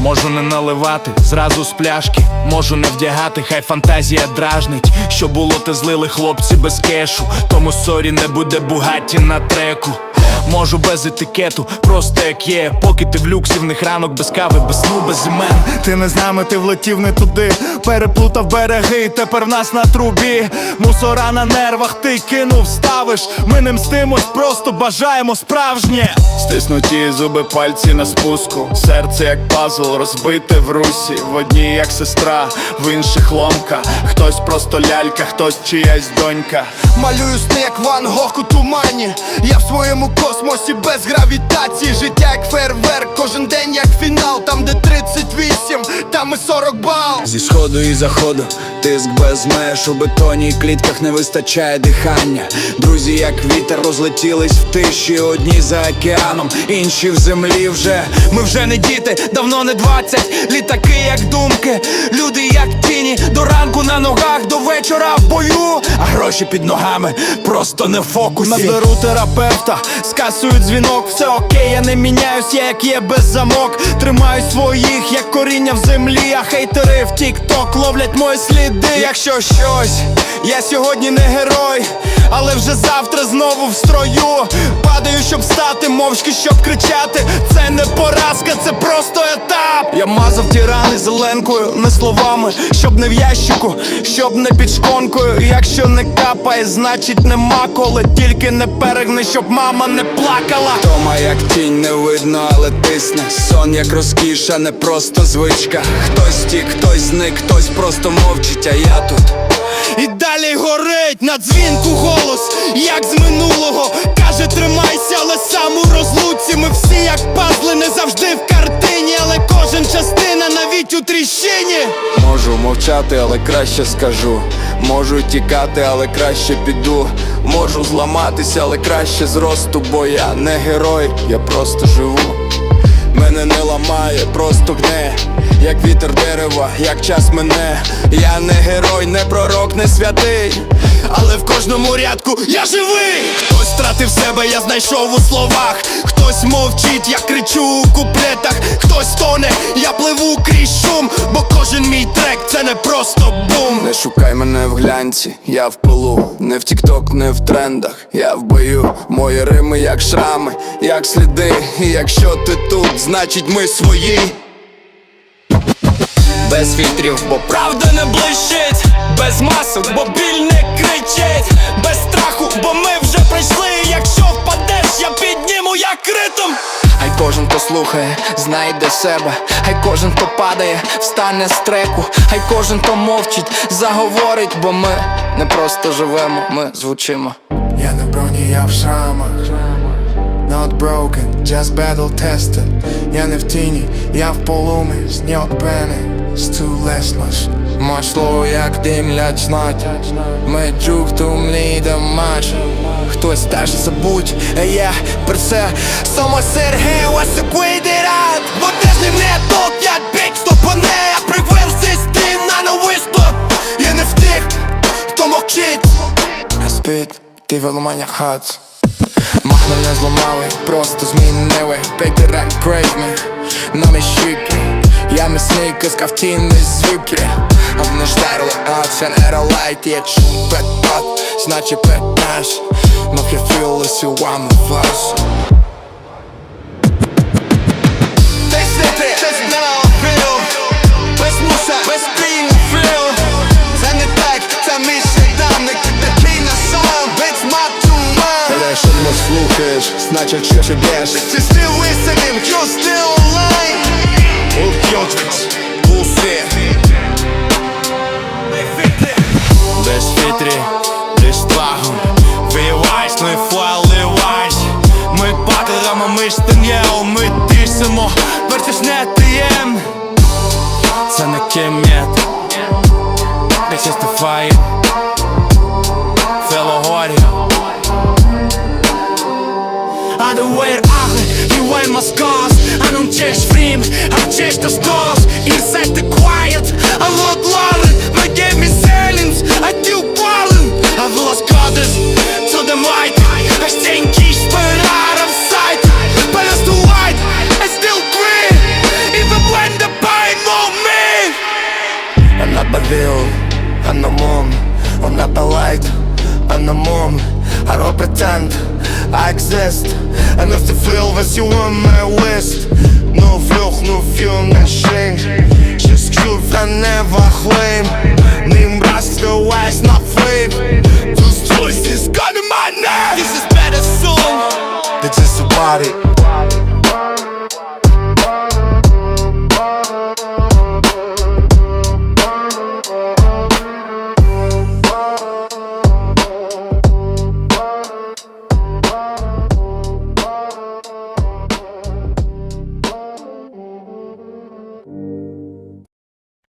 Можу не наливати зразу з пляшки, можу не вдягати, хай фантазія дражнить. Що було, те злили хлопці без кешу. Тому сорі не буде бугаті на треку. Можу без етикету, просто як є. Поки ти в люксі в них ранок без кави, без сну, без імен. Ти не з нами, ти влетів не туди. Переплутав береги, тепер в нас на трубі. Мусора на нервах, ти кинув, ставиш. Ми не мстимось, просто бажаємо справжнє. Стиснуті зуби, пальці на спуску. Серце як пазл, розбите в русі. В одній як сестра, в інших ломка. Хтось просто лялька, хтось чиясь донька. Малюю сни, як Ван Гог у тумані. Я в своєму космосі без гравітації. Життя як фейерверк, кожен день як фінал. Там, де 38, там і 40 бал. Зі сходу і заходу, тиск без меж у бетоні, клітках не вистачає дихання. Друзі, як вітер, розлетілись в тиші, одні за океаном, інші в землі вже. Ми вже не діти, давно не 20 Літаки, як думки, люди, як тіні, до ранку на ногах, до вечора в бою, а гроші під ногами просто не в фокусі. Наберу терапевта, скасують дзвінок, все окей, я не міняюсь, я як є без замок. Тримаю своїх, як коріння в землі, а хейтери в тік-ток ловлять мої сліди. Якщо щось, я сьогодні не герой, але вже завтра знову в строю. Падаю, щоб стати, мовчки, щоб кричати. Це не поразка, це просто етап. Я мазав ті рани зеленкою, не словами, щоб не в ящику, щоб не під шконкою. Якщо не капає, значить нема коли тільки не перегни, щоб мама не плакала. Тома як тінь не видно, але тисне Сон як розкіша, не просто звичка Хтось тік, хтось зник, хтось просто мовчить, а я тут І далі горить на дзвінку голос, як з минулого. Каже, тримайся, але сам у розлуці. Ми всі як пазли, не завжди в картині, але кожен частина навіть у тріщині. Можу мовчати, але краще скажу. Можу тікати, але краще піду. Можу зламатися, але краще зросту, бо я не герой, я просто живу. Мене не ламає, просто гне, як вітер дерева, як час мене. Я не герой, не пророк, не святий. Але в кожному рядку я живий. Хтось втратив себе, я знайшов у словах. Хтось мовчить, я кричу у куплетах. Хтось тоне, я пливу крізь шум, бо кожен мій трек це не просто бум. Не шукай мене в глянці, я в пилу, не в тікток, не в трендах, я в бою. Мої рими як шрами, як сліди. І якщо ти тут, значить ми свої. Без фільтрів, бо Правда не блищить, без масок, бо біль не кричить, без страху, бо ми вже прийшли. Якщо впадеш, я підніму як ритм. Хай кожен, хто слухає, знайде себе, хай кожен, хто падає, встане з треку, хай кожен, хто мовчить, заговорить, бо ми не просто живемо, ми звучимо. Я на броні, я в шрамах Not broken, just battle tested Я не в тіні, я в полумі Зньопений, стулеслess Моє слово як димлять знать. Меджук тумлі да матч. Хтось теж забудь, а я про це. Само Сергій вас рад Бо ти ж не тут, я бік стопане. Я привив систем на новий стоп. Я не втих, хто мовчить. Я Спит, ти виламання хат Махно не зламали, просто змінили. Direct crave me Я місник із кавтін із звідки Обнеждерли, а це не ролайт Є чупет-пат, значить питаш Мов я fearless, you one of us Десь не ти, десь не філ Без муса, без пін Версиш не тиєм Це не кемет Не чисто фаєр Фелогорі А du er alle, you are my scars I non c'è frame, I c'è the stars Inside the quiet, I look loud My game is silence, I do ballin' Bill. I'm no mom. I'm not polite I'm the moon, I don't pretend I exist. And if you feel that you want my waist No vlog, no film, no shame. Just truth I never claim. Name rust, no eyes, not flame This choice is gonna my name. This is better soon. This just about it.